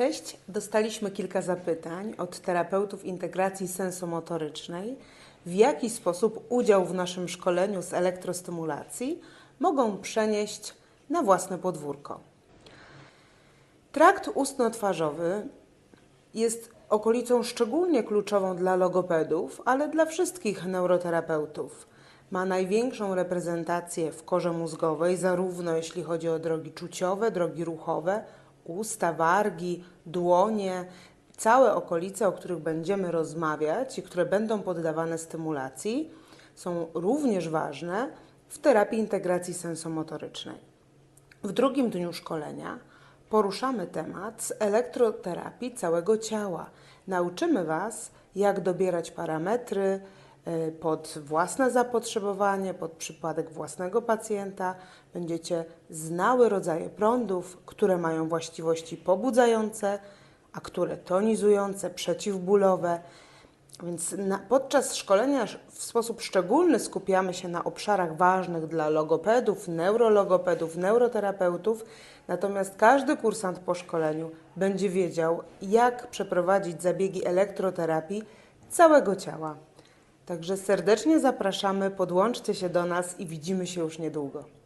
Cześć, dostaliśmy kilka zapytań od terapeutów integracji sensomotorycznej, w jaki sposób udział w naszym szkoleniu z elektrostymulacji mogą przenieść na własne podwórko. Trakt ustno-twarzowy jest okolicą szczególnie kluczową dla logopedów, ale dla wszystkich neuroterapeutów. Ma największą reprezentację w korze mózgowej, zarówno jeśli chodzi o drogi czuciowe, drogi ruchowe, usta, wargi, dłonie, całe okolice, o których będziemy rozmawiać i które będą poddawane stymulacji, są również ważne w terapii integracji sensomotorycznej. W drugim dniu szkolenia poruszamy temat z elektroterapii całego ciała. Nauczymy Was, jak dobierać parametry pod własne zapotrzebowanie, pod przypadek własnego pacjenta. Będziecie znały rodzaje prądów, które mają właściwości pobudzające, a które tonizujące, przeciwbólowe. Więc na, podczas szkolenia sz- w sposób szczególny skupiamy się na obszarach ważnych dla logopedów, neurologopedów, neuroterapeutów, natomiast każdy kursant po szkoleniu będzie wiedział, jak przeprowadzić zabiegi elektroterapii całego ciała. Także serdecznie zapraszamy, podłączcie się do nas i widzimy się już niedługo.